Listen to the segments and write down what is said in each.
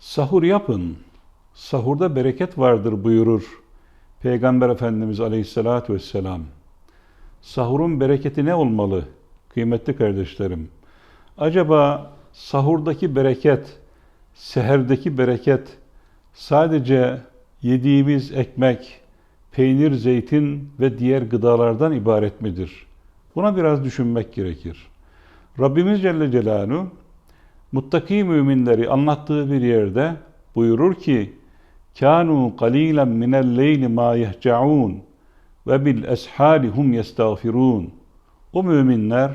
Sahur yapın. Sahurda bereket vardır buyurur Peygamber Efendimiz Aleyhisselatü Vesselam. Sahurun bereketi ne olmalı kıymetli kardeşlerim? Acaba sahurdaki bereket, seherdeki bereket sadece yediğimiz ekmek, peynir, zeytin ve diğer gıdalardan ibaret midir? Buna biraz düşünmek gerekir. Rabbimiz Celle Celaluhu muttaki müminleri anlattığı bir yerde buyurur ki kânû qalîlen minel leyli mâ yehce'ûn ve bil eshâli hum yestağfirûn. O müminler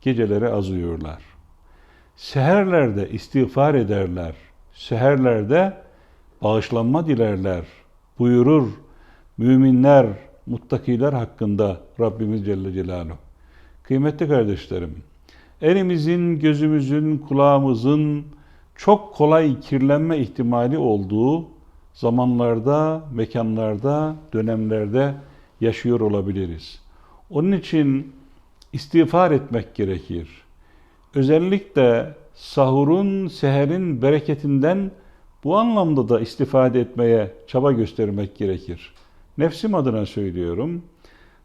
geceleri az uyurlar. Seherlerde istiğfar ederler. Seherlerde bağışlanma dilerler. Buyurur müminler, muttakiler hakkında Rabbimiz Celle Celaluhu. Kıymetli kardeşlerim, elimizin, gözümüzün, kulağımızın çok kolay kirlenme ihtimali olduğu zamanlarda, mekanlarda, dönemlerde yaşıyor olabiliriz. Onun için istiğfar etmek gerekir. Özellikle sahurun, seherin bereketinden bu anlamda da istifade etmeye çaba göstermek gerekir. Nefsim adına söylüyorum.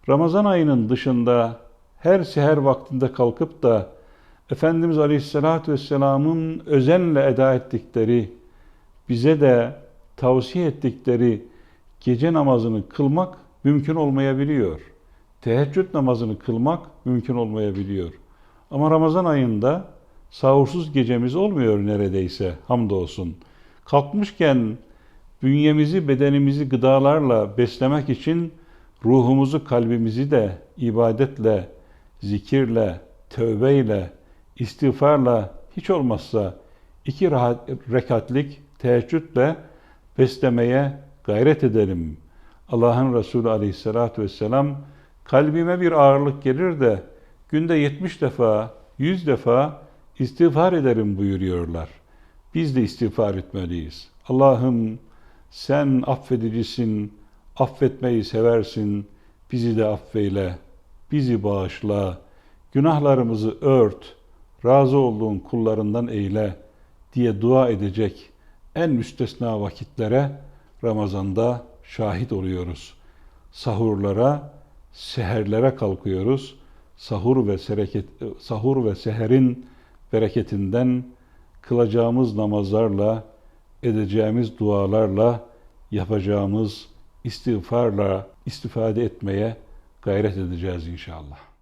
Ramazan ayının dışında her seher vaktinde kalkıp da Efendimiz Aleyhisselatü Vesselam'ın özenle eda ettikleri, bize de tavsiye ettikleri gece namazını kılmak mümkün olmayabiliyor. Teheccüd namazını kılmak mümkün olmayabiliyor. Ama Ramazan ayında sahursuz gecemiz olmuyor neredeyse hamdolsun. Kalkmışken bünyemizi, bedenimizi gıdalarla beslemek için ruhumuzu, kalbimizi de ibadetle, zikirle, tövbeyle, istiğfarla hiç olmazsa iki rahat, rekatlik teheccüdle beslemeye gayret edelim. Allah'ın Resulü aleyhissalatü vesselam kalbime bir ağırlık gelir de günde 70 defa, 100 defa istiğfar ederim buyuruyorlar. Biz de istiğfar etmeliyiz. Allah'ım sen affedicisin, affetmeyi seversin, bizi de affeyle, bizi bağışla, günahlarımızı ört, razı olduğun kullarından eyle diye dua edecek en müstesna vakitlere Ramazan'da şahit oluyoruz. Sahurlara, seherlere kalkıyoruz. Sahur ve sereket, sahur ve seherin bereketinden kılacağımız namazlarla, edeceğimiz dualarla, yapacağımız istiğfarla istifade etmeye gayret edeceğiz inşallah.